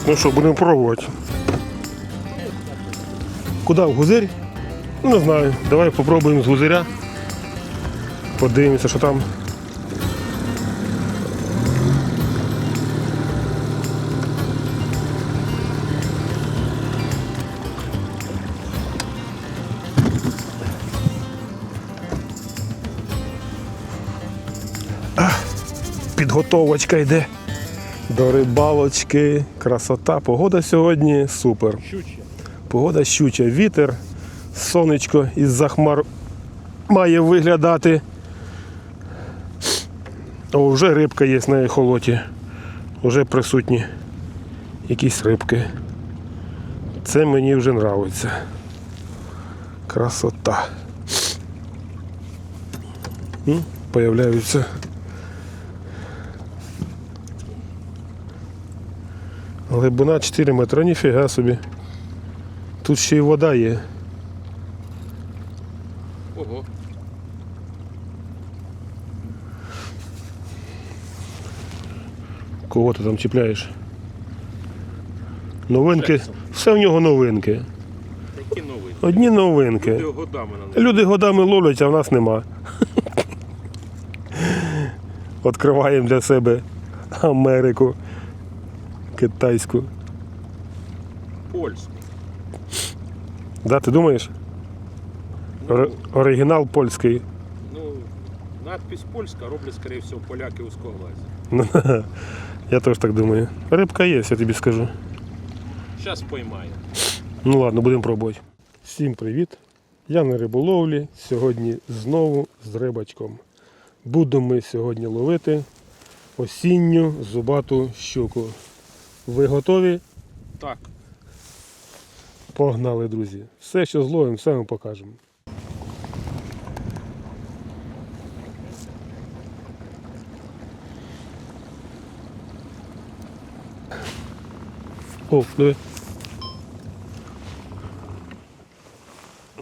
Так, ну що, будемо пробувати. Куди? В гузирь? Ну, не знаю. Давай попробуємо з гузиря. Подивимося, що там. Підготовочка йде до рибалочки. Красота. Погода сьогодні супер. Погода щуча, вітер, сонечко із-за хмар має виглядати. О, вже рибка є на ехолоті. Вже присутні якісь рибки. Це мені вже нравиться. Красота. Появляються. Глибина 4 метри, ніфіга собі. Тут ще й вода є. Ого. Кого ти там чіпляєш? Новинки. Все в нього новинки. Які новини? Одні новинки. годами на. Люди годами ловлять, а в нас нема. Відкриваємо для себе Америку, китайську. Польську. Да, ти думаєш? Ну, Ор- оригінал польський. ну, надпись польська роблять, скоріше всього, поляки узкоглазі. Я теж так думаю. Рибка є, я тобі скажу. Зараз поймає. Ну ладно, будемо пробувати. Всім привіт! Я на риболовлі. Сьогодні знову з рибачком. Будемо ми сьогодні ловити осінню зубату щуку. Ви готові? Так, Погнали, друзі. Все, що зловимо, все вам покажемо. О, диви.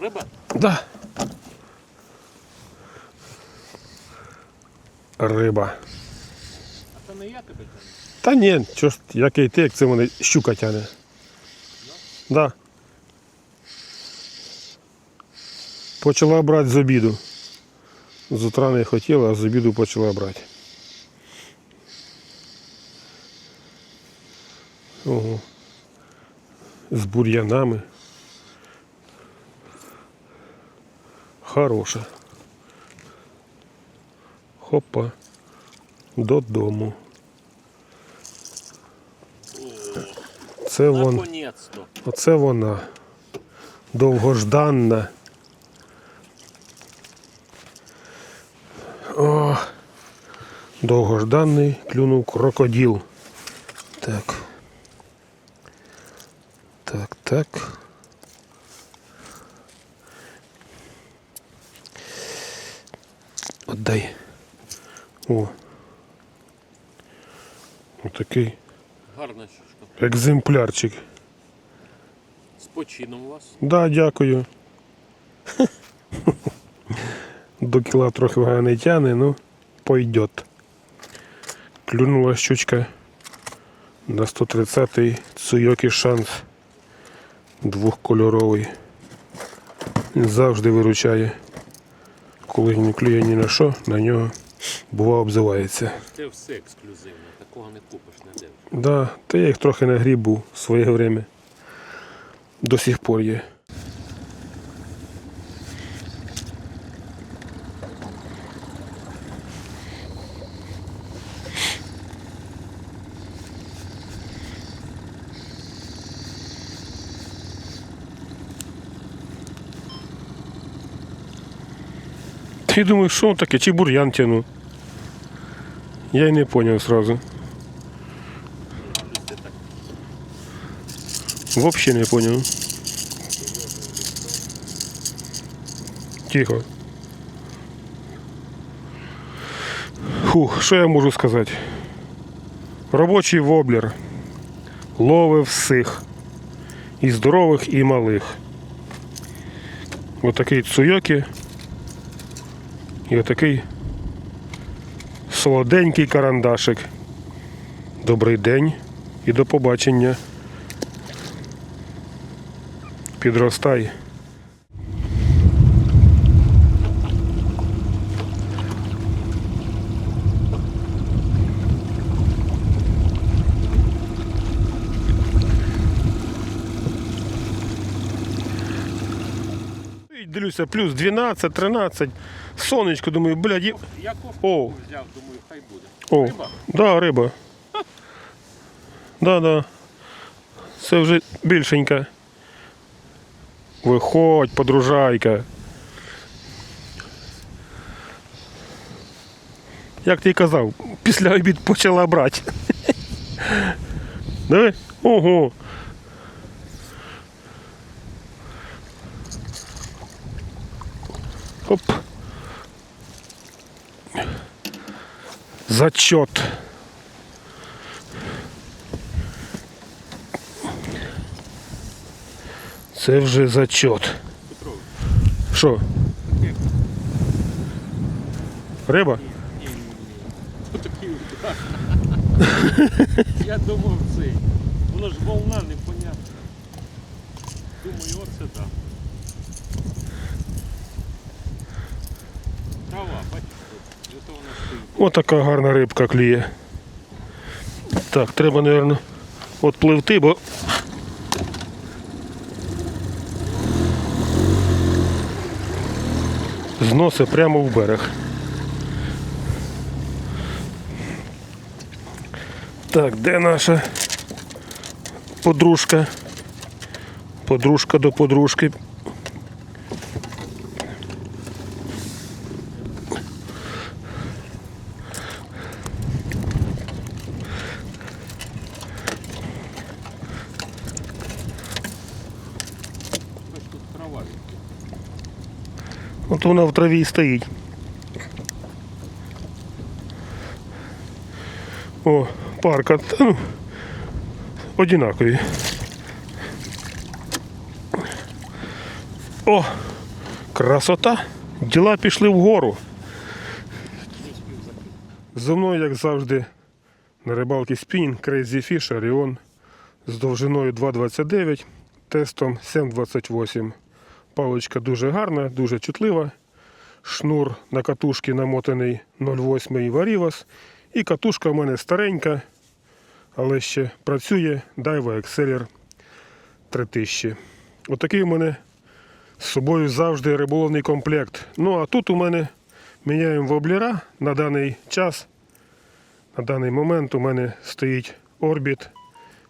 риба? Да. Риба. А це не я тебе тягну. Та ні, чого ж, як і ти, як це мене щука тяне. Да. Почала брати з обіду. З утра не хотіла, а з обіду почала брати. Ого. З бур'янами. Хороша. Хопа. Додому. Це вон. Оце вона. Довгожданна. О, довгожданний клюнув крокодил. Так. Так, так. Отдай. О. Отакий Гарна щучка. екземплярчик. З почином у вас. Да, дякую. До кіла трохи вага не тяне, ну пойдет. Клюнула щучка на 130-й Цуйокі шанс. Двохкольоровий. Завжди виручає. Коли не клює ні на що, на нього бува обзивається. Це все ексклюзивне, такого не купиш ніде. Да, та я їх трохи нагріб був в своє время. До сих пор є. Ти думаєш, що таке? Чи бур'ян тяну? Я й не зрозумів сразу. Вообще не понял. Тихо. Фух, що я можу сказати? Робочий воблер ловив всіх. І здорових, і малих. Отакий цуйокі. І отакий солоденький карандашик. Добрий день і до побачення. Підростай. Дивлюся, плюс 12, 13. Сонечко, думаю, блядь, є- Я О. кофту взяв, думаю, хай буде. О, Риба? да, риба. Да, да. Це вже більшенька. Виходь, подружайка. Як ти казав, після обід почала брати. Диви? Ого. Оп. Зачет. Це вже зачет. Петрович, Що? таке. Риба? Ні, ні, ні. Отакий удар. Я думав цей. Воно ж волна непонятна. Думаю, оце да. Отака гарна рибка кліє. Так, треба, мабуть, отпливти, бо. Зноси прямо в берег. Так, де наша подружка? Подружка до подружки. Ось тут трава. От вона в траві і стоїть. О, парка. Та, ну, одинакові. О, красота. Діла пішли вгору. За мною, як завжди, на рибалці спінінг Crazy Fish Orion з довжиною 2,29, тестом 7,28. Паличка дуже гарна, дуже чутлива. Шнур на катушці намотаний 0,8 Varivas. І катушка в мене старенька, але ще працює Daiwa Exceller 3000. Отакий у мене з собою завжди риболовний комплект. Ну а тут у мене міняємо воблера на даний час. На даний момент у мене стоїть Orbit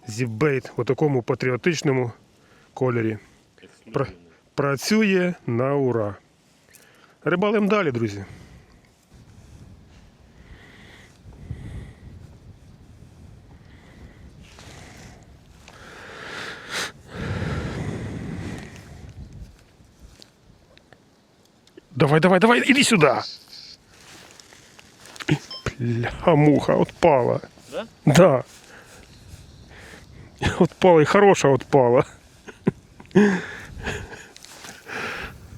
Zipbait у такому патріотичному кольорі. Пр- Працює на ура. Рибалим далі, друзі. Давай, давай, давай, иди сюда. Бля, муха отпала. Да? Да. Отпала и хороша отпала.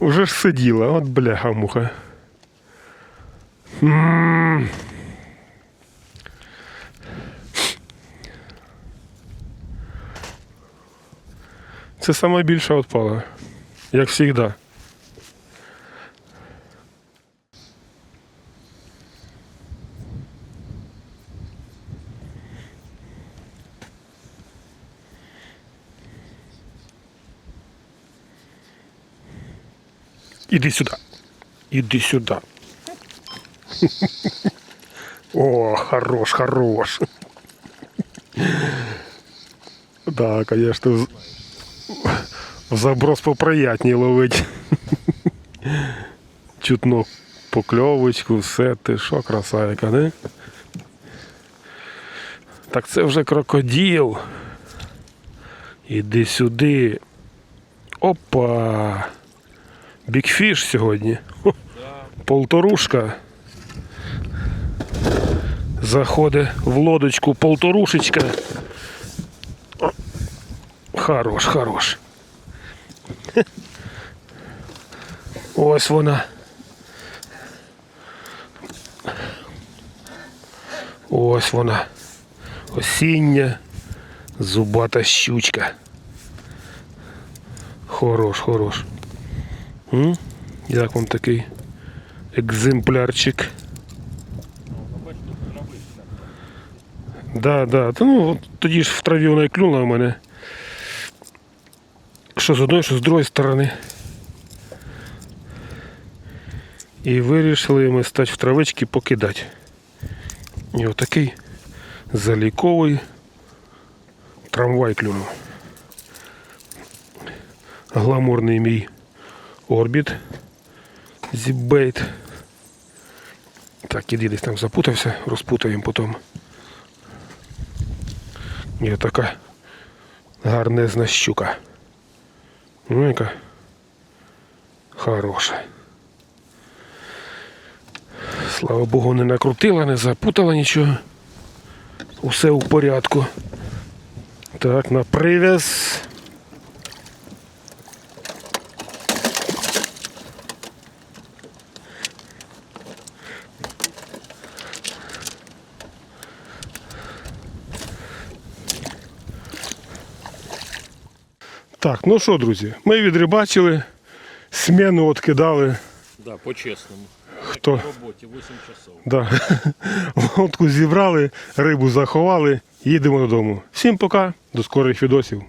Уже ж сиділа, от бляха муха. М. Це саме більша отпала, як завжди. Іди сюди. Іди сюди. О, хорош, хорош. Да, конечно, заброс поприятній ловить. Чутно покльовочку, все, ти що, красавіка, не? Так це вже крокодил. Іди сюди. Опа. Бікфіш сьогодні. Хо, Полторушка. Заходить в лодочку полторушечка. Хорош, хорош. Ось вона. Ось вона. Осіння. Зубата щучка. Хорош, хорош. М? Як вам такий екземплярчик? Да, да. Та ну тоді ж в траві вона і клюнула в мене. Що з одної, що з другої сторони. І вирішили ми стати в травички покидати. І отакий заліковий трамвай клюнув. Гламурний мій орбіт. Зібейт. Так, іди десь там запутався, розпутаємо потім. І така гарнезна щука. Ну, яка хороша. Слава Богу, не накрутила, не запутала нічого. Усе у порядку. Так, на прив'яз. Так, ну що, друзі, ми відрибачили, сміну откидали. Да, по-чесному. Хто? В роботі 8 часов. Да. Лодку зібрали, рибу заховали, їдемо додому. Всім пока, до скорих відосів.